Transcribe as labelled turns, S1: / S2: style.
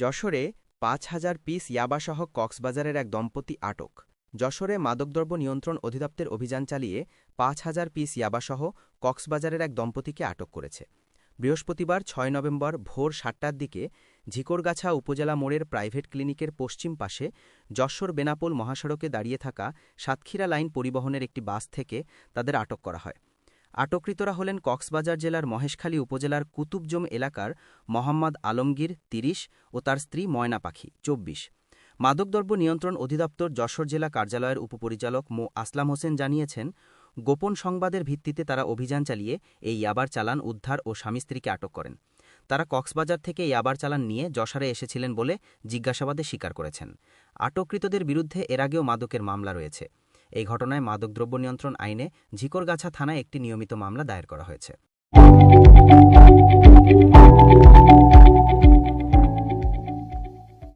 S1: যশোরে পাঁচ হাজার পিস ইয়াবাসহ কক্সবাজারের এক দম্পতি আটক। যশোরে মাদকদ্রব্য নিয়ন্ত্রণ অধিদপ্তর অভিযান চালিয়ে পাঁচ হাজার পিস ইয়াবাসহ কক্সবাজারের এক দম্পতিকে আটক করেছে। বৃহস্পতিবার ছয় নভেম্বর ভোর সাতটার দিকে ঝিকরগাছা উপজেলা মোড়ের প্রাইভেট ক্লিনিকের পশ্চিম পাশে যশোর বেনাপোল মহাসড়কে দাঁড়িয়ে থাকা সাতক্ষীরা লাইন পরিবহনের একটি বাস থেকে তাদের আটক করা হয়। আটককৃতরা হলেন কক্সবাজার জেলার মহেশখালী উপজেলার কুতুবজম এলাকার মোহাম্মদ আলমগীর তিরিশ ও তার স্ত্রী ময়না পাখি চব্বিশ। মাদকদ্রব্য নিয়ন্ত্রণ অধিদপ্তর যশোর জেলা কার্যালয়ের উপপরিচালক মো আসলাম হোসেন জানিয়েছেন, গোপন সংবাদের ভিত্তিতে তারা অভিযান চালিয়ে এই ইয়াবার চালান উদ্ধার ও স্বামী স্ত্রীকে আটক করেন। তারা কক্সবাজার থেকে ইয়াবার চালান নিয়ে যশোরে এসেছিলেন বলে জিজ্ঞাসাবাদে স্বীকার করেছেন। আটককৃতদের বিরুদ্ধে এর আগেও মাদকের মামলা রয়েছে। এই ঘটনায় মাদকদ্রব্য নিয়ন্ত্রণ আইনে ঝিকরগাছা থানায় একটি নিয়মিত মামলা দায়ের করা হয়েছে।